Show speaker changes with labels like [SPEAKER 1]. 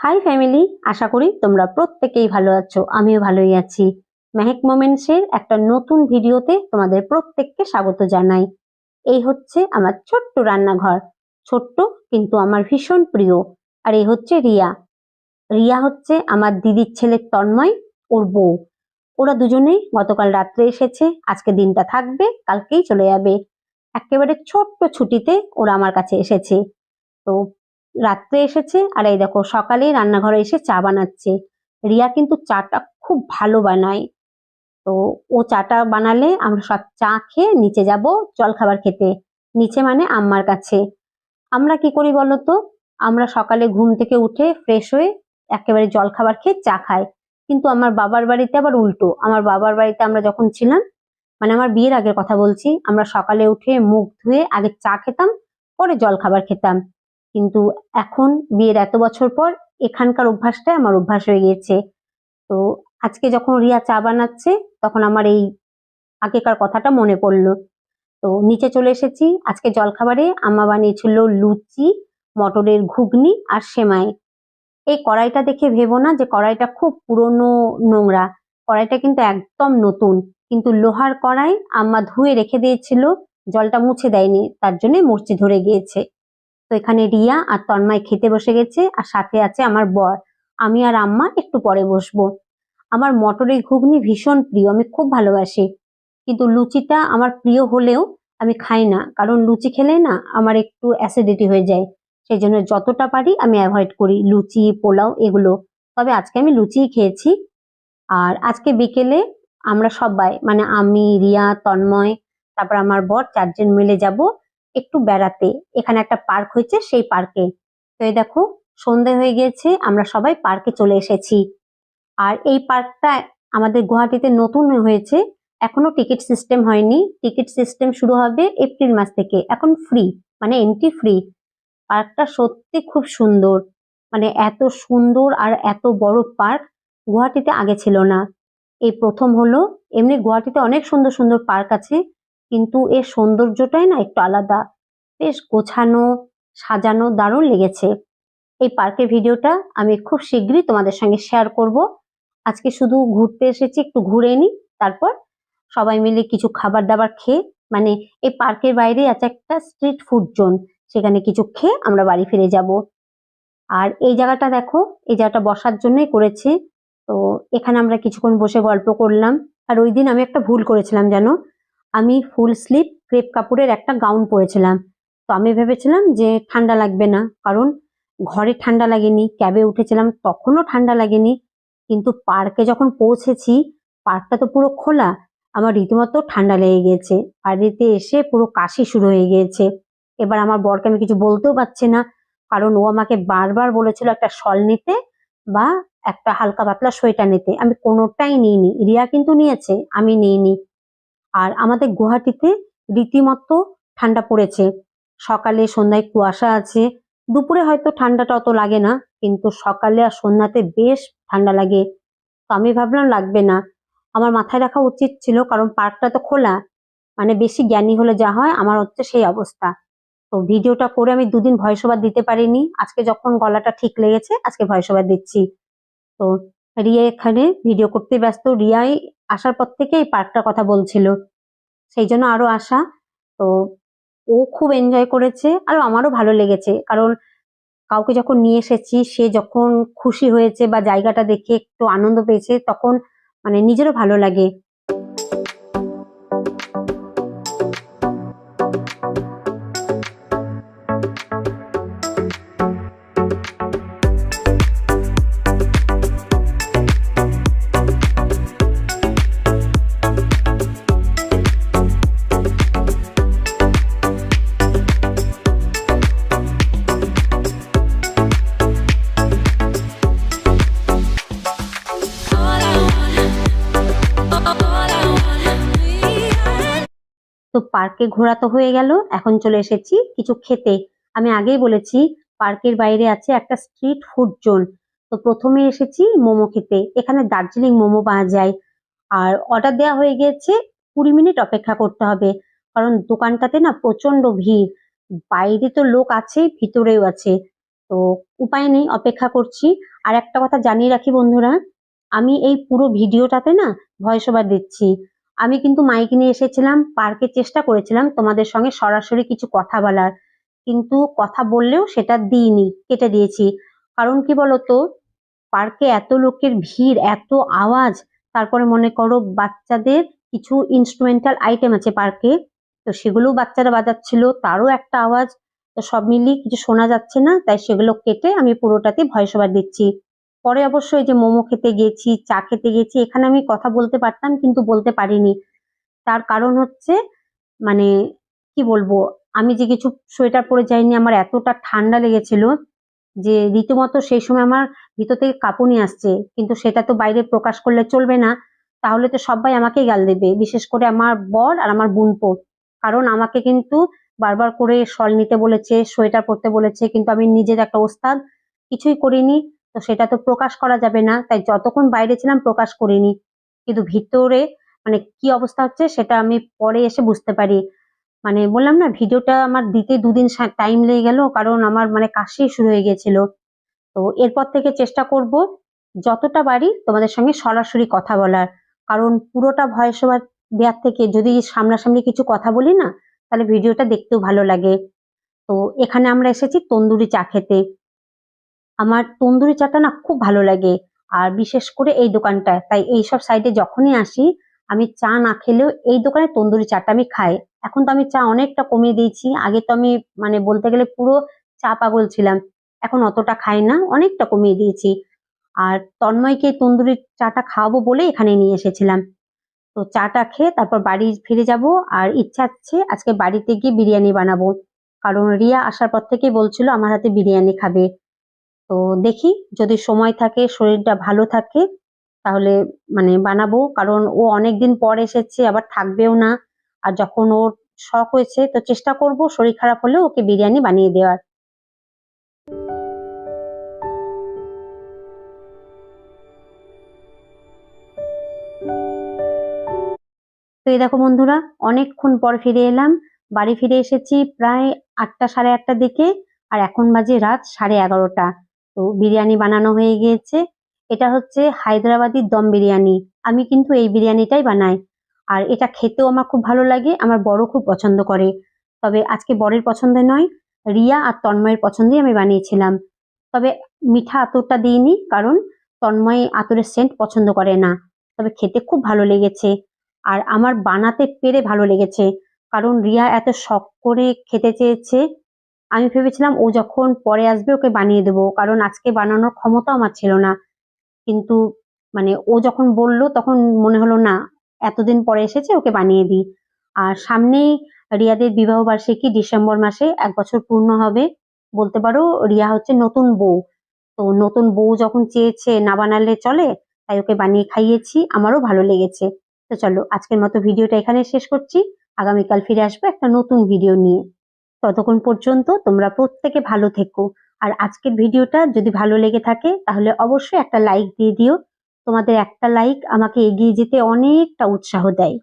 [SPEAKER 1] High family আশা করি তোমরা প্রত্যেকেই ভালো আছো আমিও ভালোই আছি। মেহেক মোমেন্টসের একটা নতুন ভিডিওতে তোমাদের প্রত্যেককে স্বাগত জানাই। এই হচ্ছে আমার ছোট্ট রান্নাঘর। ছোট্ট কিন্তু আমার ভীষণ প্রিয়। আর এই হচ্ছে রিয়া। রিয়া হচ্ছে আমার দিদির ছেলের তন্ময়, ওর বউ। ওরা দুজনেই গতকাল রাত্রে এসেছে, আজকে দিনটা থাকবে, কালকেই চলে যাবে। একেবারে ছোট্ট ছুটিতে ওরা আমার কাছে এসেছে। তো রাত্রে এসেছে, আর এই দেখো সকালেই রান্নাঘরে এসে চা বানাচ্ছে। রিয়া কিন্তু চাটা খুব ভালো বানায়। তো ও চাটা বানালে আমরা সব চা খেয়ে নিচে যাব জলখাবার খেতে। নিচে মানে আম্মার কাছে। আমরা কি করি বলতো আমরা সকালে ঘুম থেকে উঠে ফ্রেশ হয়ে একেবারে জলখাবার খেয়ে চা খাই। কিন্তু আমার বাবার বাড়িতে আবার উল্টো। আমার বাবার বাড়িতে আমরা যখন ছিলাম মানে আমার বিয়ের আগের কথা বলছি, আমরা সকালে উঠে মুখ ধুয়ে আগে চা খেতাম, পরে জলখাবার খেতাম। কিন্তু এখন বিয়ের এত বছর পর এখানকার অভ্যাসটাই আমার অভ্যাস হয়ে গিয়েছে। তো আজকে যখন রিয়া চা বানাচ্ছে, তখন আমার এই আগেকার কথাটা মনে পড়ল। তো নিচে চলে এসেছি। আজকে জলখাবারে আম্মা বানিয়েছিল লুচি, মটরের ঘুগনি আর সেমাই। এই কড়াইটা দেখে ভেবো না যে কড়াইটা খুব পুরনো নোংরা। কড়াইটা কিন্তু একদম নতুন। কিন্তু লোহার কড়াই আম্মা ধুয়ে রেখে দিয়েছিল, জলটা মুছে দেয়নি, তার জন্য মরচি ধরে গিয়েছে। তো এখানে রিয়া আর তন্ময় খেতে বসে গেছে আর সাথে আছে আমার বর। আমি আর আম্মা একটু পরে বসবো। আমার মটরের ঘুগনি ভীষণ প্রিয়, আমি খুব ভালোবাসি। কিন্তু লুচিটা আমার প্রিয় হলেও আমি খাই না, কারণ লুচি খেলে না আমার একটু অ্যাসিডিটি হয়ে যায়। সেই জন্য যতটা পারি আমি অ্যাভয়েড করি, লুচি, পোলাও এগুলো। তবে আজকে আমি লুচিই খেয়েছি। আর আজকে বিকেলে আমরা সবাই মানে আমি, রিয়া, তন্ময়, তারপর আমার বর চারজন মিলে যাব একটু বেড়াতে। এখানে একটা পার্ক হয়েছে, সেই পার্কে। তো এই দেখো, সন্ধে হয়ে গিয়েছে আমরা সবাই পার্কে চলে এসেছি। আর এই পার্কটা আমাদের গুয়াহাটিতে নতুন হয়েছে, এখনও টিকিট সিস্টেম হয়নি। টিকিট সিস্টেম শুরু হবে এপ্রিল মাস থেকে, এখন ফ্রি মানে এন্ট্রি ফ্রি পার্কটা সত্যি খুব সুন্দর মানে এত সুন্দর আর এত বড় পার্ক গুয়াহাটিতে আগে ছিল না। এই প্রথম হলো, এমনি গুয়াহাটিতে অনেক সুন্দর সুন্দর পার্ক আছে, কিন্তু এর সৌন্দর্যটাই না একটু আলাদা। বেশ গোছানো, সাজানো, দারুণ লেগেছে। এই পার্কের ভিডিওটা আমি খুব শীঘ্রই তোমাদের সঙ্গে শেয়ার করব। আজকে শুধু ঘুরতে এসেছি, একটু ঘুরে নি, তারপর সবাই মিলে কিছু খাবার দাবার খেয়ে মানে এই পার্কের বাইরে আছে একটা স্ট্রিট ফুড জোন, সেখানে কিছু খেয়ে আমরা বাড়ি ফিরে যাব। আর এই জায়গাটা দেখো, এই জায়গাটা বসার জন্যই করেছে। তো এখানে আমরা কিছুক্ষণ বসে গল্প করলাম। আর ওই দিন আমি একটা ভুল করেছিলাম, জানো? আমি ফুল স্লিপ ক্রেপ কাপড়ের একটা গাউন পরেছিলাম। তো আমি ভেবেছিলাম যে ঠান্ডা লাগবে না, কারণ ঘরে ঠান্ডা লাগেনি, ক্যাবে উঠেছিলাম, তখনও ঠান্ডা লাগেনি। কিন্তু পার্কে যখন পৌঁছেছি পার্কটা তো পুরো খোলা। আমার রীতিমতো ঠান্ডা লেগে গিয়েছে বাড়িতে এসে পুরো কাশি শুরু হয়ে গিয়েছে এবার আমার বরকে আমি কিছু বলতেও পারছি না। কারণ ও আমাকে বারবার বলেছিল একটা শল নিতে বা একটা হালকা পাতলা সোয়েটার নিতে। আমি কোনোটাই নিইনি। রিয়া কিন্তু নিয়েছে, আমি নিইনি। আর আমাদের গুয়াহাটিতে রীতিমতো ঠান্ডা পড়েছে। সকালে সন্ধ্যায় কুয়াশা আছে। দুপুরে হয়তো ঠান্ডাটা অত লাগে না, কিন্তু সকালে আর সন্ধ্যাতে বেশ ঠান্ডা লাগে। তো আমি ভাবলাম লাগবে না। আমার মাথায় রাখা উচিত ছিল, কারণ পার্কটা তো খোলা। মানে বেশি জ্ঞানী হলে যা হয়, আমার হচ্ছে সেই অবস্থা। তো ভিডিওটা করে আমি দুদিন ভয়েস দিতে পারিনি। আজকে যখন গলাটা ঠিক লেগেছে, আজকে ভয়েস দিচ্ছি। তো রিয়া এখানে ভিডিও করতে ব্যস্ত। রিয়াই আসার পর থেকে এই পার্কটার কথা বলছিল। সেই জন্য আরও আসা তো ও খুব এনজয় করেছে আর আমারও ভালো লেগেছে। কারণ কাউকে যখন নিয়ে এসেছি, সে যখন খুশি হয়েছে বা জায়গাটা দেখে একটু আনন্দ পেয়েছে, তখন মানে নিজেরও ভালো লাগে। পার্কে ঘোরা তো হয়ে গেল, এখন চলে এসেছি কিছু খেতে। আমি আগেই বলেছি, পার্কের বাইরে আছে একটা স্ট্রিট ফুড জোন। তো প্রথমে এসেছি মোমো খেতে। এখানে দার্জিলিং মোমো পাওয়া যায়। আর অর্ডার দেওয়া হয়ে গিয়েছে কুড়ি মিনিট অপেক্ষা করতে হবে। কারণ দোকানটাতে না প্রচণ্ড ভিড়। বাইরে তো লোক আছে, ভিতরেও আছে। তো উপায় নেই, অপেক্ষা করছি। আর একটা কথা জানিয়ে রাখি বন্ধুরা, আমি এই পুরো ভিডিওটাতে না ভয়েস ওভার দিচ্ছি। আমি কিন্তু মাইক নিয়ে এসেছিলাম, পার্কে চেষ্টা করেছিলাম তোমাদের সঙ্গে সরাসরি কিছু কথা বলার। কিন্তু কথা বললেও সেটা দিইনি, কেটে দিয়েছি। কারণ কি বলতো, পার্কে এত লোকের ভিড়, এত আওয়াজ, তারপরে মনে করো বাচ্চাদের কিছু ইনস্ট্রুমেন্টাল আইটেম আছে পার্কে, তো সেগুলোও বাচ্চারা বাজাচ্ছিল, তারও একটা আওয়াজ, তো সব মিলিয়ে কিছু শোনা যাচ্ছে না, তাই সেগুলো কেটে আমি পুরোটাতে ভয়েস ওভার দিচ্ছি। পরে অবশ্যই যে মোমো খেতে গেছি, চা খেতে গেছি, এখানে আমি কথা বলতে পারতাম কিন্তু বলতে পারিনি। তার কারণ হচ্ছে মানে কি বলব, আমি যে কিছু সোয়েটার পরে যাইনি, আমার এতটা ঠান্ডা লেগেছিল যে রীতিমতো সেই সময় আমার ভিতর থেকে কাঁপুনি আসছে। কিন্তু সেটা তো বাইরে প্রকাশ করলে চলবে না, তাহলে তো সবাই আমাকেই গাল দেবে, বিশেষ করে আমার বর আর আমার বোনপো। কারণ আমাকে কিন্তু বারবার করে শল নিতে বলেছে, সোয়েটার পরতে বলেছে, কিন্তু আমি নিজের একটা ওস্তাদ, কিছুই করিনি। তো সেটা তো প্রকাশ করা যাবে না। তাই যতক্ষণ বাইরে ছিলাম প্রকাশ করিনি। কিন্তু ভিতরে মানে কি অবস্থা হচ্ছে সেটা আমি পরে এসে বুঝতে পারি। মানে বললাম না, ভিডিওটা আমার দিতে দুদিন টাইম লেগে গেল, কারণ আমার মানে কাশি শুরু হয়ে গেছিল। তো এরপর থেকে চেষ্টা করব যতটা বাড়ি তোমাদের সঙ্গে সরাসরি কথা বলার। কারণ পুরোটা ভয়েস ওভার দেওয়ার থেকে যদি সামনাসামনি কিছু কথা বলি না, তাহলে ভিডিওটা দেখতেও ভালো লাগে। তো এখানে আমরা এসেছি তন্দুরি চা খেতে। আমার তন্দুরি চাটা না খুব ভালো লাগে। আর বিশেষ করে এই দোকানটায়। তাই এইসব সাইডে যখনই আসি, আমি চা না খেলেও এই দোকানে তন্দুরি চাটা আমি খাই। এখন তো আমি চা অনেকটা কমিয়ে দিয়েছি। আগে তো আমি মানে বলতে গেলে পুরো চা পাগল ছিলাম। এখন অতটা খাই না, অনেকটা কমিয়ে দিয়েছি। আর তন্ময়কে তন্দুরি চাটা খাওয়াবো বলে এখানে নিয়ে এসেছিলাম। তো চাটা খেয়ে তারপর বাড়ি ফিরে যাব। আর ইচ্ছা আছে আজকে বাড়িতে গিয়ে বিরিয়ানি বানাবো। কারণ রিয়া আসার পর থেকেই বলছিল, আমার হাতে বিরিয়ানি খাবে। তো দেখি যদি সময় থাকে, শরীরটা ভালো থাকে, তাহলে মানে বানাবো। কারণ ও অনেকদিন পর এসেছে, আবার থাকবেও না। আর যখন ওর শখ হয়েছে, তো চেষ্টা করব শরীর খারাপ হলেও ওকে বিরিয়ানি বানিয়ে দেওয়ার। তো এই দেখো বন্ধুরা, অনেকক্ষণ পর ফিরে এলাম। বাড়ি ফিরে এসেছি প্রায় আটটা, সাড়ে আটটার দিকে, আর এখন বাজে রাত সাড়ে এগারোটা। তো বিরিয়ানি বানানো হয়ে গিয়েছে। এটা হচ্ছে হায়দ্রাবাদি দম বিরিয়ানি। আমি কিন্তু এই বিরিয়ানিটাই বানাই। আর এটা খেতেও আমার খুব ভালো লাগে, আমার বড় খুব পছন্দ করে। তবে আজকে বরের পছন্দে নয়, রিয়া আর তন্ময়ের পছন্দেই আমি বানিয়েছিলাম। তবে মিঠা আতরটা দিইনি, কারণ তন্ময় আতরের সেন্ট পছন্দ করে না। তবে খেতে খুব ভালো লেগেছে। আর আমার বানাতে পেরে ভালো লেগেছে, কারণ রিয়া এত শখ করে খেতে চেয়েছে। আমি ভেবেছিলাম ও যখন পরে আসবে, ওকে বানিয়ে দেবো। কারণ আজকে বানানোর ক্ষমতা আমার ছিল না। কিন্তু মানে ও যখন বলল, তখন মনে হলো, না, এতদিন পরে এসেছে, ওকে বানিয়ে দিই। আর সামনেই রিয়াদের বিবাহ বার্ষিকী ডিসেম্বর মাসে এক বছর পূর্ণ হবে। বলতে পারো, রিয়া হচ্ছে নতুন বউ। তো নতুন বউ যখন চেয়েছে না বানালে চলে, তাই ওকে বানিয়ে খাইয়েছি, আমারও ভালো লেগেছে। তো চলো, আজকের মতো ভিডিওটা এখানে শেষ করছি। আগামীকাল ফিরে আসব একটা নতুন ভিডিও নিয়ে। ততক্ষণ পর্যন্ত তোমরা প্রত্যেকে ভালো থেকো। আর আজকের ভিডিওটা যদি ভালো লেগে থাকে, তাহলে অবশ্যই একটা লাইক দিয়ে দিও। তোমাদের একটা লাইক আমাকে এগিয়ে যেতে অনেকটা উৎসাহ দেয়।